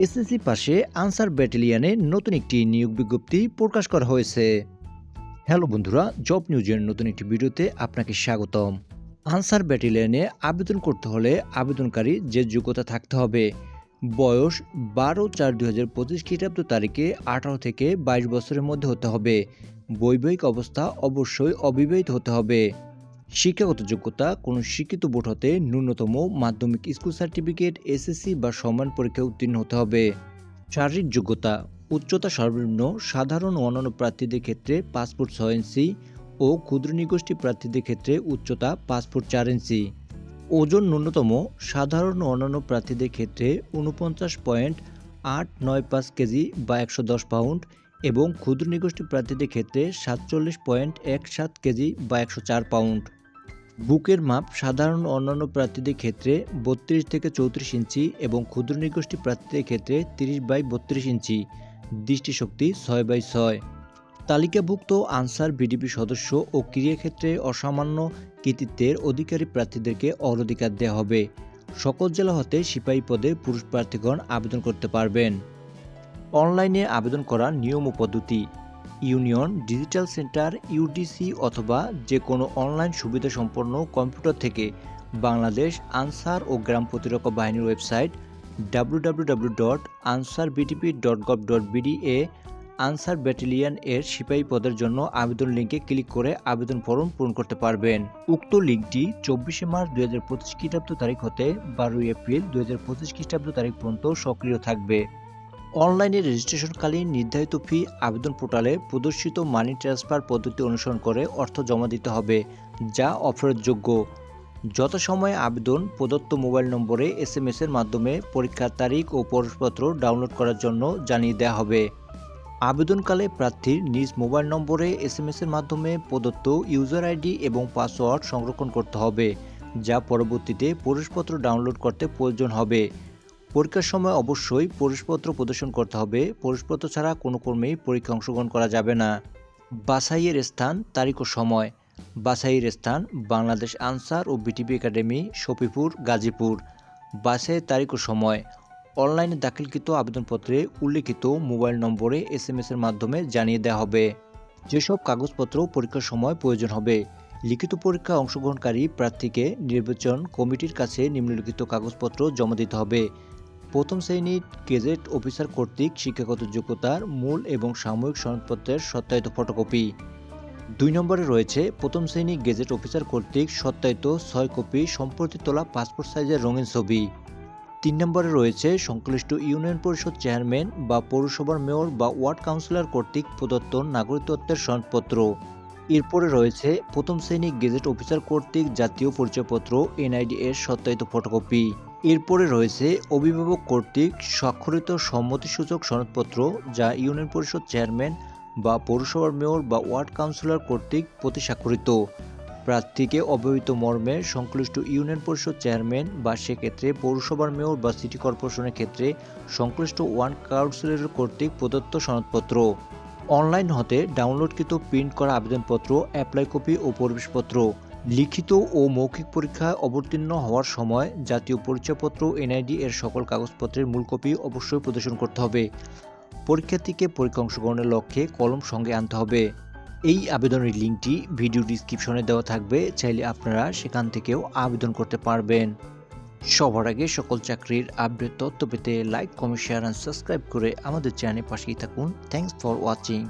SSC পাশে answer ব্যাটালিয়নে নতুন একটি নিয়োগ বিজ্ঞপ্তি প্রকাশ করা হয়েছে। হ্যালো বন্ধুরা, জব নিউজের নতুন একটি ভিডিওতে আপনাকে স্বাগতম। আনসার ব্যাটালিয়নে আবেদন করতে হলে আবেদনকারী যে যোগ্যতা থাকতে হবে, বয়স বারো চার দুই হাজার পঁচিশ খ্রিস্টাব্দ তারিখে আঠারো থেকে বাইশ বছরের মধ্যে হতে হবে। বৈবাহিক অবস্থা অবশ্যই অবিবাহিত হতে হবে। শিক্ষাগত যোগ্যতা, কোনো শিক্ষিত বোর্ড হতে ন্যূনতম মাধ্যমিক স্কুল সার্টিফিকেট, এসএসসি বা সমান পরীক্ষায় উত্তীর্ণ হতে হবে। শারীরিক যোগ্যতা, উচ্চতা সর্বনিম্ন, সাধারণ ও অন্যান্য প্রার্থীদের ক্ষেত্রে পাসপোর্ট ছয় ইঞ্চি ও ক্ষুদ্র নিগোষ্ঠী প্রার্থীদের ক্ষেত্রে উচ্চতা পাসপোর্ট চার ইঞ্চি। ওজন ন্যূনতম, সাধারণ ও অন্যান্য প্রার্থীদের ক্ষেত্রে উনপঞ্চাশ পয়েন্ট আট নয় পাঁচ কেজি বা একশো দশ পাউন্ড এবং ক্ষুদ্র নিগোষ্ঠী প্রার্থীদের ক্ষেত্রে সাতচল্লিশ পয়েন্ট এক সাত কেজি বা একশো চার পাউন্ড। বুকের মাপ সাধারণ অন্যান্য প্রার্থীদের ক্ষেত্রে বত্রিশ থেকে চৌত্রিশ ইঞ্চি এবং ক্ষুদ্র নিগোষ্ঠী প্রার্থীদের ক্ষেত্রে তিরিশ বাই বত্রিশ ইঞ্চি। দৃষ্টিশক্তি ছয় বাই ছয়। তালিকাভুক্ত আনসার বিডিপি সদস্য ও ক্রীড়াক্ষেত্রে অসামান্য কৃতিত্বের অধিকারী প্রার্থীদেরকে অগ্রাধিকার দেওয়া হবে। সকল জেলা হতে সিপাহী পদে পুরুষ প্রার্থীগণ আবেদন করতে পারবেন। অনলাইনে আবেদন করার নিয়ম ও পদ্ধতি। ইউনিয়ন, ডিজিটাল সেন্টার, ইউডিসি অথবা যে কোনো অনলাইন সুবিধা সম্পন্ন কম্পিউটার থেকে বাংলাদেশ আনসার ও গ্রাম প্রতিরক্ষা বাহিনীর website W W W dot Ansar BTP dot dot এ আনসার ব্যাটালিয়ন এর সিপাহী পদের জন্য আবেদন লিঙ্কে ক্লিক করে আবেদন ফর্ম পূরণ করতে পারবেন। উক্ত লিঙ্কটি চব্বিশে মার্চ দুই হাজার পঁচিশ খ্রিস্টাব্দ তারিখ হতে বারোই এপ্রিল দুই হাজার পঁচিশ খ্রিস্টাব্দ তারিখ পর্যন্ত সক্রিয় থাকবে। অনলাইনে রেজিস্ট্রেশনকালীন নির্ধারিত ফি আবেদন পোর্টালে প্রদর্শিত মানি ট্রান্সফার পদ্ধতি অনুসরণ করে অর্থ জমা দিতে হবে, যা অফারযোগ্য যথাসময়ে আবেদন, প্রদত্ত মোবাইল নম্বরে এস এম এর মাধ্যমে পরীক্ষার তারিখ ও প্রবেশপত্র ডাউনলোড করার জন্য জানিয়ে দেওয়া হবে। আবেদনকালে প্রার্থীর নিজ মোবাইল নম্বরে এস এম এর মাধ্যমে প্রদত্ত ইউজার আইডি এবং পাসওয়ার্ড সংরক্ষণ করতে হবে, যা পরবর্তীতে প্রবেশপত্র ডাউনলোড করতে প্রয়োজন হবে। পরীক্ষার সময় অবশ্যই প্রবেশপত্র প্রদর্শন করতে হবে। প্রবেশপত্র ছাড়া কোনো কর্মেই পরীক্ষা অংশগ্রহণ করা যাবে না। বাছাইয়ের স্থান, তারিখ ও সময়। বাছাইয়ের স্থান, বাংলাদেশ আনসার ও বিটিপি একাডেমি, শফিপুর, গাজীপুর। বাছাইয়ের তারিখ ও সময়। অনলাইনে দাখিলকৃত আবেদনপত্রে উল্লেখিত মোবাইল নম্বরে এস এম এর মাধ্যমে জানিয়ে দেওয়া হবে। যেসব কাগজপত্র পরীক্ষার সময় প্রয়োজন হবে, লিখিত পরীক্ষা অংশগ্রহণকারী প্রার্থীকে নির্বাচন কমিটির কাছে নিম্নলিখিত কাগজপত্র জমা দিতে হবে। প্রথম শ্রেণির গেজেট অফিসার কর্তৃক শিক্ষাগত যোগ্যতার মূল এবং সাময়িক সনদপত্রের সত্যায়িত ফটোকপি। দুই নম্বরে রয়েছে প্রথম শ্রেণি গেজেট অফিসার কর্তৃক সত্যায়িত ছয় কপি সম্প্রতি তোলা পাসপোর্ট সাইজের রঙিন ছবি। তিন নম্বরে রয়েছে সংশ্লিষ্ট ইউনিয়ন পরিষদ চেয়ারম্যান বা পৌরসভার মেয়র বা ওয়ার্ড কাউন্সিলর কর্তৃক প্রদত্ত নাগরিকত্বের সনদপত্র। এরপরে রয়েছে প্রথম শ্রেণি গেজেট অফিসার কর্তৃক জাতীয় পরিচয়পত্র, এনআইডি এর সত্যায়িত ফটোকপি। এরপরে রয়েছে অভিভাবক কর্তৃক স্বাক্ষরিত সম্মতিসূচক সনদপত্র যা ইউনিয়ন পরিষদ চেয়ারম্যান বা পৌরসভার মেয়র বা ওয়ার্ড কাউন্সিলর কর্তৃক প্রতি স্বাক্ষরিত প্রার্থীকে অবহিত মর্মে সংশ্লিষ্ট ইউনিয়ন পরিষদ চেয়ারম্যান বা সেক্ষেত্রে পৌরসভার মেয়র বা সিটি কর্পোরেশনের ক্ষেত্রে সংশ্লিষ্ট ওয়ার্ড কাউন্সিলর কর্তৃক প্রদত্ত সনদপত্র। অনলাইন হতে ডাউনলোডকৃত প্রিন্ট করা আবেদনপত্র, অ্যাপ্লাই কপি ও প্রবেশপত্র। লিখিত ও মৌখিক পরীক্ষায় অবতীর্ণ হওয়ার সময় জাতীয় পরিচয়পত্র, এনআইডি এর সকল কাগজপত্রের মূল কপি অবশ্যই প্রদর্শন করতে হবে। পরীক্ষার্থীকে পরীক্ষা অংশগ্রহণের লক্ষ্যে কলম সঙ্গে আনতে হবে। এই আবেদনের লিঙ্কটি ভিডিও ডিসক্রিপশনে দেওয়া থাকবে, চাইলে আপনারা সেখান থেকেও আবেদন করতে পারবেন। সবার আগে সকল চাকরির আপডেট তথ্য পেতে like comment share and subscribe করে আমাদের চ্যানেল পাশেই থাকুন। Thanks for watching